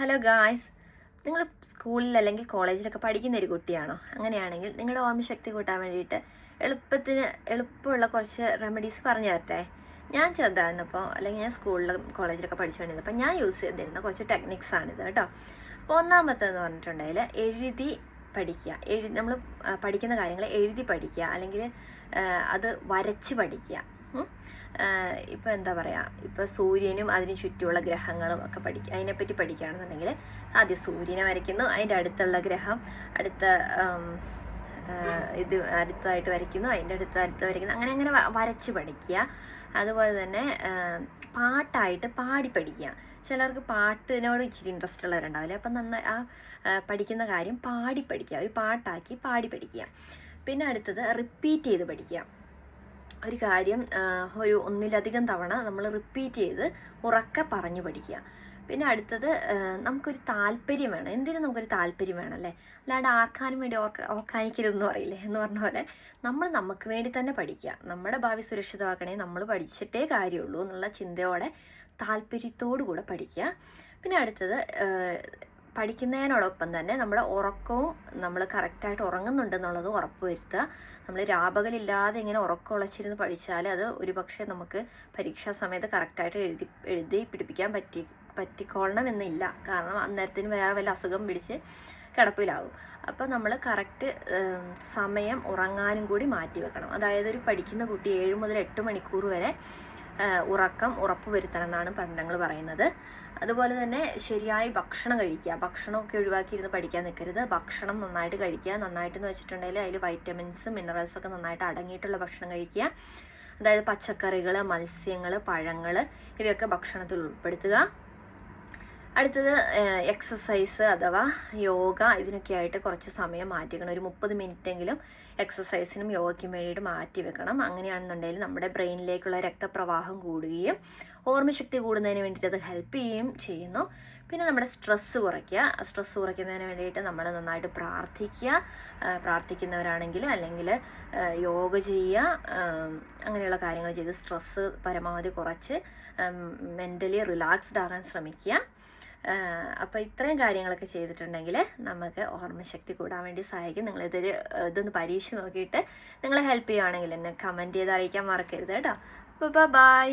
Hello guys നിങ്ങൾ സ്കൂളിൽ അല്ലെങ്കിൽ കോളേജിലൊക്കെ പഠിക്കുന്ന ഒരു കുട്ടിയാണോ? അങ്ങനെയാണെങ്കിൽ നിങ്ങളുടെ ഓർമ്മശക്തി കൂട്ടാൻ വേണ്ടിയിട്ട് എളുപ്പത്തിന് എളുപ്പമുള്ള കുറച്ച് റെമഡീസ് പറഞ്ഞു തരട്ടെ. ഞാൻ ചെറുതായിരുന്നപ്പോൾ അല്ലെങ്കിൽ ഞാൻ സ്കൂളിലും കോളേജിലൊക്കെ പഠിച്ചുകൊണ്ടിരുന്നപ്പോൾ ഞാൻ യൂസ് ചെയ്തിരുന്ന കുറച്ച് ടെക്നിക്സ് ആണിത് കേട്ടോ. അപ്പോൾ ഒന്നാമത്തേന്ന് പറഞ്ഞിട്ടുണ്ടെങ്കിൽ എഴുതി പഠിക്കുക. എഴുതി നമ്മൾ പഠിക്കുന്ന കാര്യങ്ങൾ എഴുതി പഠിക്കുക. അല്ലെങ്കിൽ അത് വരച്ച് പഠിക്കുക. ഉം. ആഹ് ഇപ്പൊ എന്താ പറയുക ഇപ്പൊ സൂര്യനും അതിന് ചുറ്റുമുള്ള ഗ്രഹങ്ങളും ഒക്കെ പഠിക്കുക അതിനെപ്പറ്റി പഠിക്കുകയാണെന്നുണ്ടെങ്കിൽ ആദ്യം സൂര്യനെ വരയ്ക്കുന്നു. അതിന്റെ അടുത്തുള്ള ഗ്രഹം അടുത്ത ഇത് അടുത്തായിട്ട് വരയ്ക്കുന്നു. അതിന്റെ അടുത്ത് അടുത്ത് വരയ്ക്കുന്നു. അങ്ങനെ അങ്ങനെ വരച്ച് പഠിക്കുക. അതുപോലെ തന്നെ പാട്ടായിട്ട് പാടി പഠിക്കുക. ചിലർക്ക് പാട്ടിനോട് ഇച്ചിരി ഇൻട്രസ്റ്റ് ഉള്ളവരുണ്ടാവില്ലേ? അപ്പം നന്നായി ആ പഠിക്കുന്ന കാര്യം പാടി പഠിക്കുക. ഒരു പാട്ടാക്കി പാടി പഠിക്കുക. പിന്നെ അടുത്തത് റിപ്പീറ്റ് ചെയ്ത് പഠിക്കുക. ഒരു കാര്യം ഒരു ഒന്നിലധികം തവണ നമ്മൾ റിപ്പീറ്റ് ചെയ്ത് ഉറക്കെ പറഞ്ഞു പഠിക്കുക. പിന്നെ അടുത്തത് നമുക്കൊരു താല്പര്യം വേണം. എന്തിനും നമുക്കൊരു താല്പര്യം വേണം അല്ലേ? അല്ലാണ്ട് ആർക്കാനും വേണ്ടി ഓർക്ക ഓർക്കാനിക്കരുതെന്ന് പറയില്ലേ? എന്ന് പറഞ്ഞ പോലെ നമ്മൾ നമുക്ക് വേണ്ടി തന്നെ പഠിക്കുക. നമ്മുടെ ഭാവി സുരക്ഷിതമാക്കണേ നമ്മൾ പഠിച്ചിട്ടേ കാര്യമുള്ളൂ എന്നുള്ള ചിന്തയോടെ താല്പര്യത്തോടു കൂടെ പഠിക്കുക. പിന്നെ അടുത്തത് പഠിക്കുന്നതിനോടൊപ്പം തന്നെ നമ്മുടെ ഉറക്കവും നമ്മൾ കറക്റ്റായിട്ട് ഉറങ്ങുന്നുണ്ടെന്നുള്ളത് ഉറപ്പുവരുത്തുക നമ്മൾ രാപകലില്ലാതെ ഇങ്ങനെ ഉറക്കം ഉളച്ചിരുന്ന് പഠിച്ചാൽ അത് ഒരുപക്ഷെ നമുക്ക് പരീക്ഷാ സമയത്ത് കറക്റ്റായിട്ട് എഴുതി എഴുതി പിടിപ്പിക്കാൻ പറ്റി പറ്റിക്കൊള്ളണമെന്നില്ല. കാരണം അന്നേരത്തിന് വേറെ വല്ല അസുഖം പിടിച്ച് കിടപ്പിലാവും. അപ്പോൾ നമ്മൾ കറക്റ്റ് സമയം ഉറങ്ങാനും കൂടി മാറ്റി വെക്കണം. അതായത് ഒരു പഠിക്കുന്ന കുട്ടി ഏഴ് മുതൽ എട്ട് മണിക്കൂർ വരെ ഉറക്കം ഉറപ്പ് വരുത്തണം എന്നാണ് പഠനങ്ങൾ പറയുന്നത്. അതുപോലെ തന്നെ ശരിയായി ഭക്ഷണം കഴിക്കുക. ഭക്ഷണമൊക്കെ ഒഴിവാക്കിയിരുന്ന് പഠിക്കാൻ നിൽക്കരുത്. ഭക്ഷണം നന്നായിട്ട് കഴിക്കുക. നന്നായിട്ടെന്ന് വെച്ചിട്ടുണ്ടെങ്കിൽ അതിൽ വൈറ്റമിൻസ് മിനറൽസ് ഒക്കെ നന്നായിട്ട് അടങ്ങിയിട്ടുള്ള ഭക്ഷണം കഴിക്കുക. അതായത് പച്ചക്കറികൾ മത്സ്യങ്ങൾ പഴങ്ങൾ ഇവയൊക്കെ ഭക്ഷണത്തിൽ ഉൾപ്പെടുത്തുക. അടുത്തത് എക്സസൈസ് അഥവാ യോഗ ഇതിനൊക്കെ ആയിട്ട് കുറച്ച് സമയം മാറ്റിക്കണം ഒരു മുപ്പത് എങ്കിലും എക്സസൈസിനും യോഗയ്ക്കും വേണ്ടിയിട്ട് മാറ്റി വെക്കണം. അങ്ങനെയാണെന്നുണ്ടെങ്കിൽ നമ്മുടെ ബ്രെയിനിലേക്കുള്ള രക്തപ്രവാഹം കൂടുകയും ഓർമ്മശക്തി കൂടുന്നതിന് വേണ്ടിയിട്ട് അത് ഹെൽപ്പ് ചെയ്യുകയും ചെയ്യുന്നു. പിന്നെ നമ്മുടെ സ്ട്രെസ്സ് കുറയ്ക്കുക. സ്ട്രെസ്സ് കുറയ്ക്കുന്നതിന് വേണ്ടിയിട്ട് നമ്മൾ നന്നായിട്ട് പ്രാർത്ഥിക്കുക. പ്രാർത്ഥിക്കുന്നവരാണെങ്കിൽ അല്ലെങ്കിൽ യോഗ ചെയ്യുക. അങ്ങനെയുള്ള കാര്യങ്ങൾ ചെയ്ത് സ്ട്രെസ്സ് പരമാവധി കുറച്ച് മെന്റലി റിലാക്സ്ഡ് ആകാൻ ശ്രമിക്കുക. അപ്പോൾ ഇത്രയും കാര്യങ്ങളൊക്കെ ചെയ്തിട്ടുണ്ടെങ്കിൽ നമുക്ക് ഓർമ്മശക്തി കൂടാൻ വേണ്ടി സഹായിക്കും. നിങ്ങൾ ഇതൊരു ഇതൊന്ന് പരീക്ഷ നോക്കിയിട്ട് നിങ്ങളെ ഹെൽപ്പ് ചെയ്യുവാണെങ്കിൽ എന്നെ കമന്റ് ചെയ്ത് അറിയിക്കാൻ മറക്കരുത് കേട്ടോ. അപ്പോൾ ബൈ